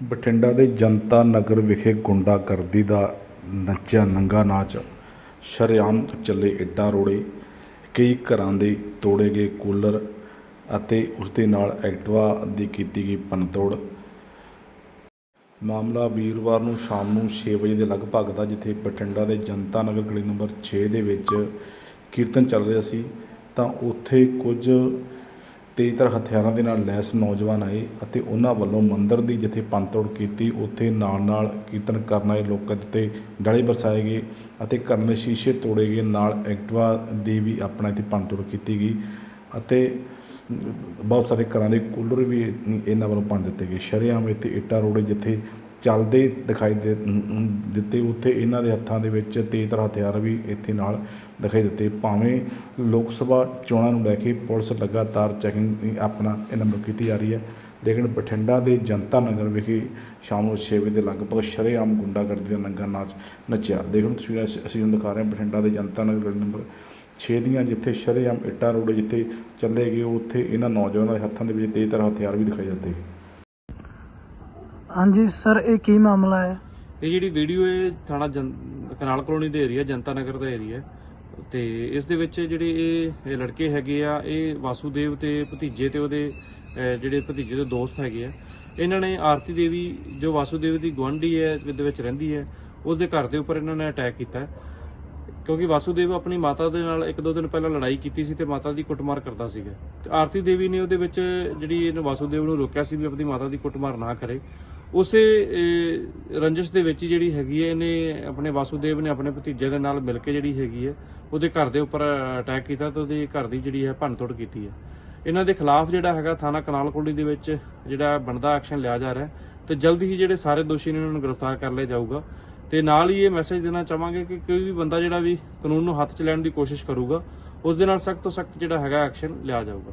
ਬਠਿੰਡਾ ਦੇ ਜਨਤਾ ਨਗਰ ਵਿਖੇ ਗੁੰਡਾਗਰਦੀ ਦਾ ਨੱਚਿਆ ਨੰਗਾ ਨਾਚ, ਸ਼ਰੇਆਮ ਚੱਲੇ ਇੱਡਾ ਰੋੜੇ, ਕਈ ਘਰਾਂ ਦੇ ਤੋੜੇ ਗਏ ਕੂਲਰ ਅਤੇ ਉਸ ਦੇ ਨਾਲ ਐਕਟਵਾ ਦੀ ਕੀਤੀ ਗਈ ਭੰਨਤੋੜ ਮਾਮਲਾ ਵੀਰਵਾਰ ਨੂੰ ਸ਼ਾਮ ਨੂੰ 6 ਵਜੇ ਦੇ ਲਗਭਗ ਦਾ, ਜਿੱਥੇ ਬਠਿੰਡਾ ਦੇ ਜਨਤਾ ਨਗਰ ਗਲੀ ਨੰਬਰ 6 ਦੇ ਵਿੱਚ ਕੀਰਤਨ ਚੱਲ ਰਿਹਾ ਸੀ, ਤਾਂ ਉੱਥੇ ਕੁਝ ਤੇਜ਼ਧਾਰ ਹਥਿਆਰਾਂ ਦੇ ਨਾਲ ਲੈਸ ਨੌਜਵਾਨ ਆਏ ਅਤੇ ਉਹਨਾਂ ਵੱਲੋਂ ਮੰਦਰ ਦੀ ਜਿੱਥੇ ਪੰਤੋੜ ਕੀਤੀ, ਉੱਥੇ ਨਾਲ ਨਾਲ ਕੀਰਤਨ ਕਰਨ ਆਏ ਲੋਕਾਂ ਦੇ ਉੱਤੇ ਡਲੇ ਬਰਸਾਏ ਗਏ ਅਤੇ ਘਰਾਂ ਦੇ ਸ਼ੀਸ਼ੇ ਤੋੜੇ ਗਏ। ਨਾਲ ਐਕਟਵਾ ਦੀ ਵੀ ਆਪਣਾ ਇੱਥੇ ਪੰਤੋੜ ਕੀਤੀ ਗਈ ਅਤੇ ਬਹੁਤ ਸਾਰੇ ਘਰਾਂ ਦੇ ਕੂਲਰ ਵੀ ਇਹਨਾਂ ਵੱਲੋਂ ਭੰਨ ਦਿੱਤੇ ਗਏ। ਸ਼ਰੇਆਮ ਇੱਥੇ ਇੱਟਾਂ ਰੋੜੇ ਜਿੱਥੇ ਚੱਲਦੇ ਦਿਖਾਈ ਦੇ ਦਿੱਤੇ। ਉੱਥੇ ਇਹਨਾਂ ਦੇ ਹੱਥਾਂ ਦੇ ਵਿੱਚ ਤੇਜ਼ਧਾਰ ਹਥਿਆਰ ਵੀ ਇੱਥੇ ਨਾਲ ਦਿਖਾਈ ਦਿੱਤੇ। ਭਾਵੇਂ ਲੋਕ ਸਭਾ ਚੋਣਾਂ ਨੂੰ ਲੈ ਕੇ ਪੁਲਿਸ ਲਗਾਤਾਰ ਚੈਕਿੰਗ ਆਪਣਾ ਇਹਨਾਂ ਵੱਲੋਂ ਕੀਤੀ ਜਾ ਰਹੀ ਹੈ। ਲੇਕਿਨ ਬਠਿੰਡਾ ਦੇ ਜਨਤਾ ਨਗਰ ਵਿਖੇ ਸ਼ਾਮ ਨੂੰ 6 ਵਜੇ ਦੇ ਲਗਭਗ ਸ਼ਰੇਆਮ ਗੁੰਡਾਗਰਦੀ ਦਾ ਨੰਗਾ ਨਾਚ ਨੱਚਿਆ। ਦੇਖੋ ਤਸਵੀਰਾਂ ਅਸੀਂ ਅਸੀਂ ਤੁਹਾਨੂੰ ਦਿਖਾ ਰਹੇ ਹਾਂ, ਬਠਿੰਡਾ ਦੇ ਜਨਤਾ ਨਗਰ ਨੰਬਰ 6 ਦੀਆਂ ਜਿੱਥੇ ਸ਼ਰੇਆਮ ਇੱਟਾਂ ਰੋਡ ਜਿੱਥੇ ਚੱਲੇ ਗਏ, ਉੱਥੇ ਇਹਨਾਂ ਨੌਜਵਾਨਾਂ ਦੇ ਹੱਥਾਂ ਦੇ ਵਿੱਚ ਤੇਜ਼ਧਾਰ ਹਥਿਆਰ ਵੀ ਦਿਖਾਈ ਦਿੱਤੇ। ਹਾਂਜੀ ਸਰ ਇਹ ਕੀ ਮਾਮਲਾ ਹੈ? ਇਹ ਜਿਹੜੀ ਵੀਡੀਓ ਹੈ ਥਾਣਾ ਜਨ- ਕਨਾਲ ਕਲੋਨੀ ਦੇ ਏਰੀਆ ਜਨਤਾ ਨਗਰ ਦਾ ਏਰੀਆ ਤੇ ਇਸ ਦੇ ਵਿੱਚ ਜਿਹੜੇ ਇਹ ਇਹ ਲੜਕੇ ਹੈਗੇ ਆ ਇਹ ਵਾਸੂਦੇਵ ਤੇ ਭਤੀਜੇ ਤੇ ਉਹਦੇ ਅਹ, ਜਿਹੜੇ ਭਤੀਜੇ ਦੇ ਦੋਸਤ ਹੈਗੇ ਆ। ਇਹਨਾਂ ਨੇ ਆਰਤੀ ਦੇਵੀ ਜੋ ਵਾਸੂਦੇਵ ਦੀ ਗੁਆਂਢੀ ਹੈ ਦੇ ਵਿੱਚ ਰਹਿੰਦੀ ਹੈ ਉਹਦੇ ਘਰ ਦੇ ਉੱਪਰ ਇਹਨਾਂ ਨੇ ਅਟੈਕ ਕੀਤਾ ਹੈ। ਕਿਉਂਕਿ ਵਾਸੂਦੇਵ ਆਪਣੀ ਮਾਤਾ ਦੇ ਨਾਲ ਇੱਕ ਦੋ ਦਿਨ ਪਹਿਲਾਂ ਲੜਾਈ ਕੀਤੀ ਸੀ ਤੇ ਮਾਤਾ ਦੀ ਕੁੱਟਮਾਰ ਕਰਦਾ ਸੀਗਾ। ਤੇ ਆਰਤੀ ਦੇਵੀ ਨੇ ਉਹਦੇ ਵਿੱਚ ਜਿਹੜੀ ਇਹਨੂੰ ਵਾਸੂਦੇਵ ਨੂੰ ਰੋਕਿਆ ਸੀ ਵੀ ਆਪਣੀ ਮਾਤਾ ਦੀ ਕੁੱਟਮਾਰ ਨਾ ਕਰੇ। ਉਸੇ ਅਹ, ਰੰਜਿਸ਼ ਦੇ ਵਿੱਚ ਹੀ ਜਿਹੜੀ ਹੈਗੀ ਹੈ ਇਹਨੇ ਆਪਣੇ ਵਾਸੂਦੇਵ ਨੇ ਆਪਣੇ ਭਤੀਜੇ ਦੇ ਨਾਲ ਮਿਲ ਕੇ ਜਿਹੜੀ ਹੈਗੀ ਹੈ ਉਹਦੇ ਘਰ ਦੇ ਉੱਪਰ ਅਟੈਕ ਕੀਤਾ ਤੇ ਉਹਦੇ ਘਰ ਦੀ ਜਿਹੜੀ ਹੈ ਭੰਨਤੋੜ ਕੀਤੀ ਹੈ। ਇਹਨਾਂ ਦੇ ਖਿਲਾਫ ਜਿਹੜਾ ਹੈਗਾ ਥਾਣਾ ਕਨਾਲ ਕੋਲੀ ਦੇ ਵਿੱਚ ਜਿਹੜਾ ਬਣਦਾ ਐਕਸ਼ਨ ਲਿਆ ਜਾ ਰਿਹਾ ਹੈ ਤੇ ਜਲਦੀ ਹੀ ਜਿਹੜੇ ਸਾਰੇ ਦੋਸ਼ੀ ਨੇ ਉਹਨਾਂ ਨੂੰ ਗ੍ਰਿਫਤਾਰ ਕਰ ਲਿਆ ਜਾਊਗਾ। ਤੇ ਨਾਲ ਹੀ ਇਹ ਮੈਸੇਜ ਦੇਣਾ ਚਾਹਾਂਗੇ ਕਿ ਕੋਈ ਵੀ ਬੰਦਾ ਜਿਹੜਾ ਵੀ ਕਾਨੂੰਨ ਨੂੰ ਹੱਥ 'ਚ ਲੈਣ ਦੀ ਕੋਸ਼ਿਸ਼ ਕਰੂਗਾ, ਉਸ ਦੇ ਨਾਲ ਸਖਤ ਤੋਂ ਸਖਤ ਜਿਹੜਾ ਹੈਗਾ ਐਕਸ਼ਨ ਲਿਆ ਜਾਊਗਾ।